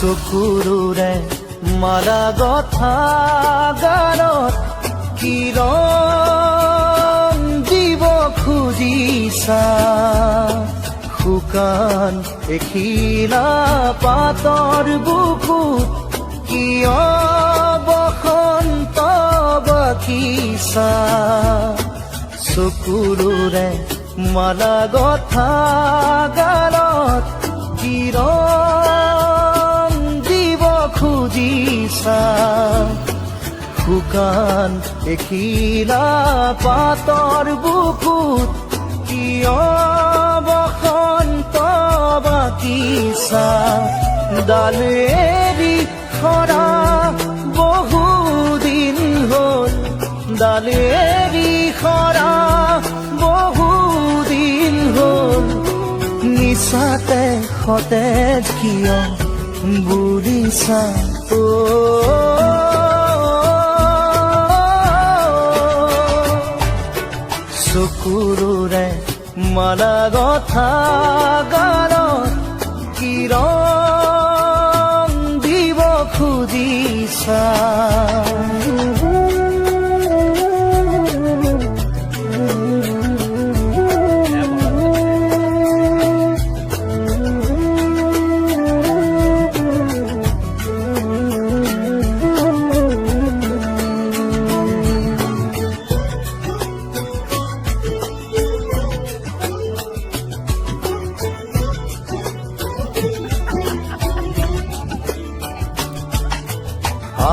চকুৰুৰে মাৰা গথা গানত কিৰণ দিব খুজিছা। শুকান এখিলা পাতৰ বুকুত কিয় বসন্ত বাকিছা। চকুৰুৰে মালা গথা শুকান এখিলা পাতৰ বুকুত কিয় বসন্ত বাকিছা ডালেৰি খৰা বহুদিন হ'ল ডালেৰি খৰা বহুদিন হ'ল। নিচাতে সতেজ কিয় বুলিছা? চকুৰুৰে মালা গথা গালত কিৰণ দিব খুজিছা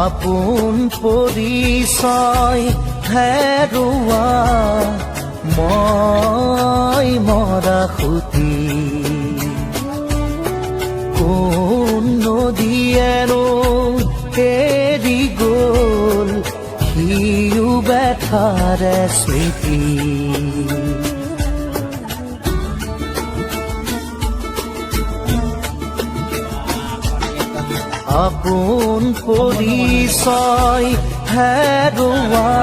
আপোন পৰিচয় হেৰুৱা মই মৰা সুতি কোন নদীয়েনো এৰি গ'ল সিও বেঠাৰে স্মৃতি। আপোন পৰিচয় হেৰুৱা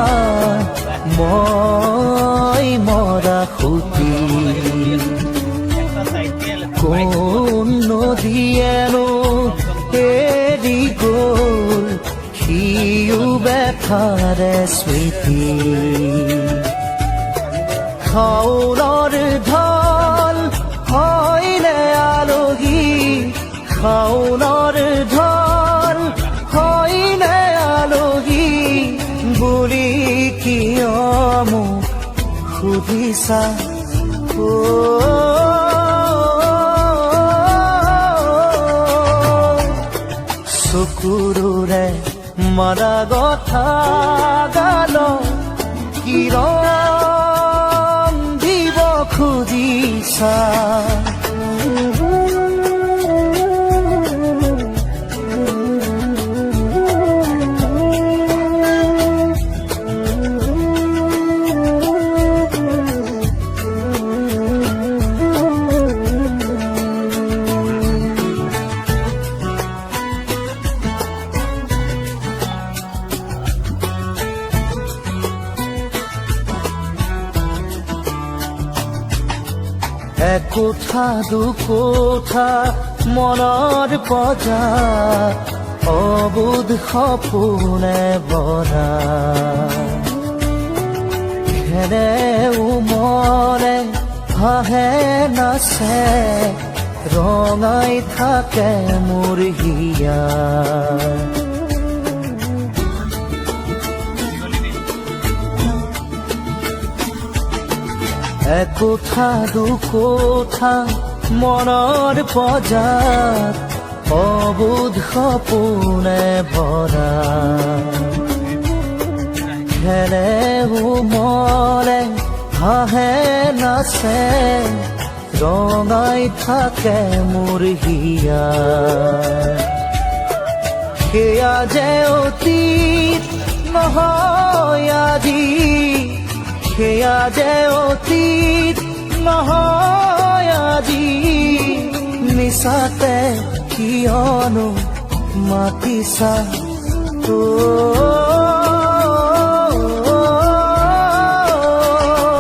মই মৰা সুতি কোন নদীয়েনো এৰি গ'ল সিও বেঠাৰে স্মৃতি। খাওনৰ সুধিছা চকুৰুৰে মাৰা গথা গাল কিৰণ দিব খুজিছা একোঠা দুকোঠা মনৰ পজা অবুধ সপোনে বৰা খেৰে উমৰে হাঁহে নাচে ৰঙাই থাকে মোৰ একোঠা দুকোঠা মনৰ পজাত? অবুধ সপোনে ভৰা খেৰে উমৰে হাঁহে নাচে। ৰঙাই থাকে মোৰ হিয়া সেয়া যে অতীত নহয় আজি সেয়া যে অতীত নহয় আজি। কিয়নো মাতিছা অ'